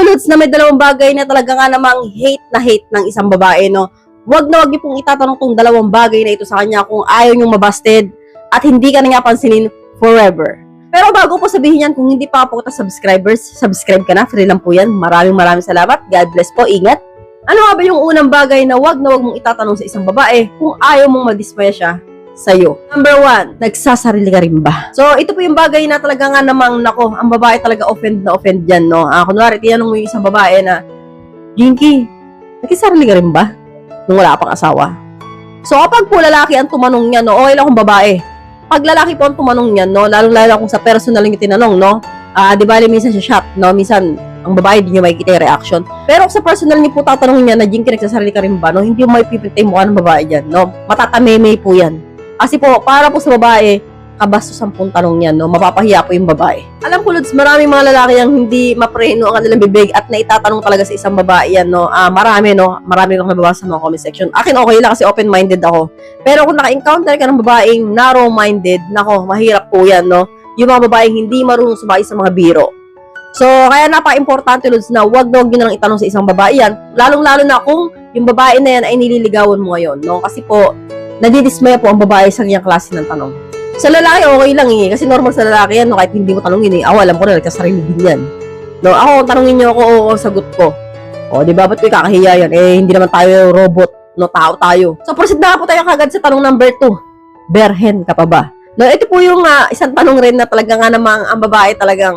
Lods, na may dalawang bagay na talaga nga namang hate na hate ng isang babae, no? Huwag na huwag niyo pong itatanong tong dalawang bagay na ito sa kanya kung ayaw niyong mabasted at hindi ka na niya pansinin forever. Pero bago po sabihin yan, kung hindi pa po kita subscribers, subscribe ka na. Free lang po yan. Maraming maraming salamat. God bless po. Ingat. Ano nga ba yung unang bagay na wag na wag mong itatanong sa isang babae kung ayaw mong madismaya siya sa'yo? Number one, nagsasarili ka rin ba? So, ito po yung bagay na talaga nga namang, nako, ang babae talaga offend na offend dyan, no? Ah, kunwari, tinanong mo yung isang babae na, Jinky, nagsasarili ka rin ba? Nung wala pang asawa. So, kapag po lalaki ang tumanong niya, no, okay lang kung babae. Pag lalaki po ang tumanong niyan, no, lalong-lalo kung sa personal yung tinanong, no, ah, di ba, minsan sa shop, no, minsan, ang babae, di nyo makikita yung reaction. Pero kung sa personal niyo po tatanungin niya na, Jinky, nagsasarili ka rin ba, no, hindi mo may pipintay mukha ng babae dyan, no, matatameme po yan. Kasi po, para po sa babae, kabastos ang pong tanong yan, no? Mapapahiya po yung babae. Alam ko, Lods, maraming mga lalaki ang hindi mapreno ang kanilang bibig at naitatanong talaga sa isang babae yan, no? Ah, marami, no? Marami kong nababasa sa mga comment section. Akin okay lang kasi open-minded ako. Pero kung naka-encounter ka ng babaeng narrow-minded, nako, mahirap po yan, no? Yung mga babaeng hindi marunong sumay sa mga biro. So, kaya napaka-importante, Lods, na wag na wag nyo na lang itanong sa isang babae yan. Lalong-lalo na kung yung babae na yan ay nililigawan mo ngayon, no? Kasi po, nadidismaya po ang babae sa kanyang klase ng tanong. Sa lalaki, okay lang eh. Kasi normal sa lalaki yan, no? kahit hindi mo tanongin eh. Ako, alam ko na, nagkasarili din yan. No, ako, tanongin niyo ako, oo, sagot ko. O, di ba, ba't ko kakahiya yan? Eh, hindi naman tayo robot, no, tao tayo. So, proceed na po tayo kagad sa tanong number 2. Berhen ka pa ba? No, ito po yung ah, isang tanong rin na talaga nga namang ang babae talagang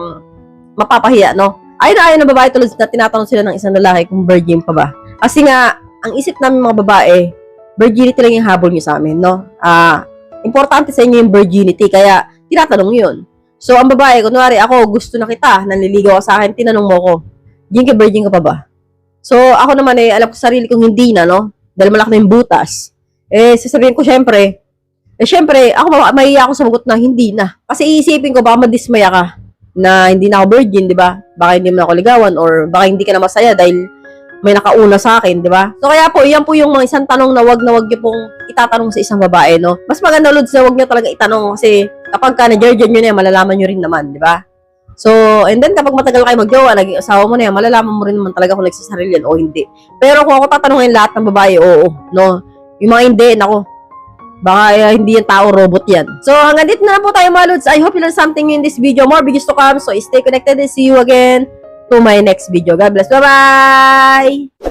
mapapahiya, no? Ayun na ayun ng babae tulad na tinatanong sila ng isang lalaki kung virgin pa ba. Kasi nga, ang isip namin mga babae, virginity lang yung habol niyo sa amin, no? Ah, importante sa inyo yung virginity, kaya tinatanong yun. So, ang babae, kunwari, ako, gusto na kita, nanliligaw ka sa akin, tinanong mo ko, Jinky, virgin ka pa ba? So, ako naman eh, alam ko sa sarili kong hindi na, no? Dahil malaki na yung butas. Eh, sasabihin ko, syempre, eh, syempre, ako, ma- mahiya ako sumagot na hindi na. Kasi iisipin ko, baka madismaya ka na hindi na ako virgin, di ba? Baka hindi mo na ako ligawan or baka hindi ka na masaya dahil may nakauna sa akin, di ba? So kaya po, yan po yung mga isang tanong na wag na wag niyo pong itatanong sa isang babae, no? Mas maganda, Lods, na wag niyo talaga itanong kasi kapag ka na-virgin nyo na yan, malalaman nyo rin naman, di ba? So, and then kapag matagal kayo mag-jowa, naging asawa mo na yan, malalaman mo rin naman talaga kung nagsasarili yan o hindi. Pero kung ako tatanungin lahat ng babae, oo, no? Yung mga hindi, nako, baka eh, hindi yung tao, robot yan. So, hanggang dito na lang po tayo mga Lods. I hope you learned something in this video. More videos to come. So, stay connected and see you again to my next video. God bless. Bye-bye!